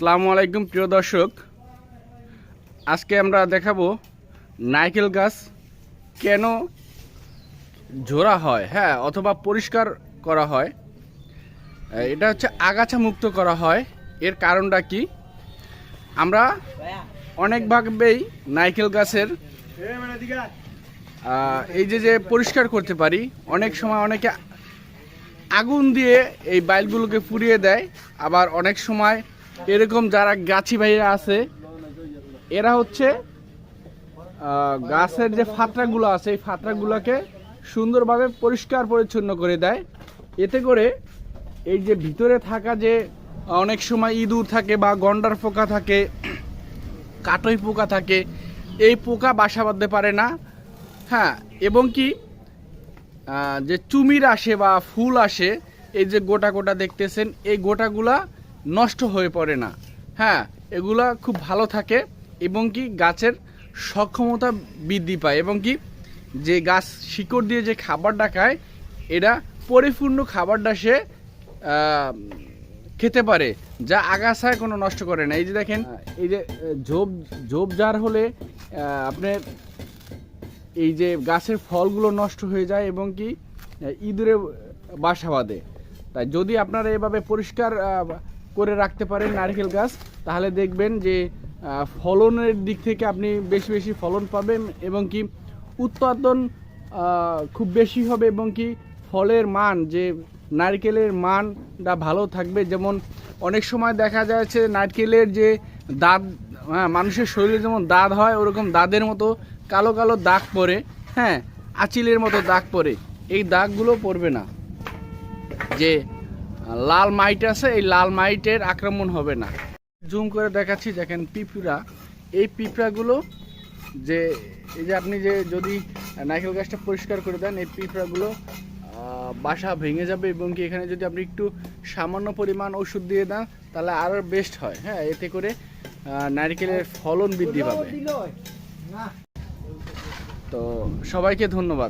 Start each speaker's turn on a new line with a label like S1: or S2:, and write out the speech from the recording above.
S1: আসসালামু আলাইকুম, প্রিয় দর্শক। আজকে আমরা দেখাবো নারকেল গাছ কেন ঝোড়া হয় হ্যাঁ অথবা পরিষ্কার করা হয়। এটা হচ্ছে আগাছা মুক্ত করা হয়। এর কারণটা কি? আমরা অনেকভাবেই নারকেল গাছের এই যে যে পরিষ্কার করতে পারি, অনেক সময় অনেকে আগুন দিয়ে এই বাইলগুলোকে পুড়িয়ে দেয়, আবার অনেক সময় এরকম যারা গাছি ভাইরা আছে, এরা হচ্ছে গাছের যে ফাতরাগুলো আছে, এই ফাতরাগুলোকে সুন্দরভাবে পরিষ্কার পরিচ্ছন্ন করে দেয়। এতে করে এই যে ভিতরে থাকা যে, অনেক সময় ইঁদুর থাকে বা গন্ডার পোকা থাকে কাটই পোকা থাকে, এই পোকা বাসা বাঁধতে পারে না। হ্যাঁ এবং কি যে চুমির আসে বা ফুল আসে, এই যে গোটা গোটা দেখতেছেন, এই গোটাগুলা নষ্ট হয়ে পড়ে না। হ্যাঁ এগুলা খুব ভালো থাকে এবং কি গাছের সক্ষমতা বৃদ্ধি পায় এবং কি যে গাছ শিকড় দিয়ে যে খাবারটা খায় এটা পরিপূর্ণ খাবারটা সে খেতে পারে, যা আগাছায় কোনো নষ্ট করে না। এই যে দেখেন, এই যে ঝোপ ঝোপ জার হলে আপনার এই যে গাছের ফলগুলো নষ্ট হয়ে যায় এবং কি ইঁদুরে বাসা বাঁধে। তাই যদি আপনারা এভাবে পরিষ্কার করে রাখতে পারেন নারকেল গাছ, তাহলে দেখবেন যে ফলনের দিক থেকে আপনি বেশি বেশি ফলন পাবেন এবং কি উৎপাদন খুব বেশি হবে এবং কি ফলের মান, যে নারকেলের মানটা ভালো থাকবে। যেমন অনেক সময় দেখা যাচ্ছে নারকেলের যে দাঁত হ্যাঁ মানুষের শরীরে যেমন দাঁত হয়, ওরকম দাঁতের মতো কালো কালো দাগ পরে হ্যাঁ আচিলের মতো দাগ পরে এই দাগগুলো পড়বে না। যে লাল মাইট আছে, এই লাল মাইটের আক্রমণ হবে না। জুম করে দেখাচ্ছি, দেখেন পিঁপড়া। এই পিঁপড়াগুলো যে, এই যে আপনি যে, যদি নারকেল গাছটা পরিষ্কার করে দেন, এই পিঁপড়াগুলো বাসা ভেঙে যাবে এবং কি এখানে যদি আপনি একটু সামান্য পরিমাণ ওষুধ দিয়ে দেন, তাহলে আরও বেস্ট হয়। হ্যাঁ এতে করে নারকেলের ফলন বৃদ্ধি পাবে। তো সবাইকে ধন্যবাদ।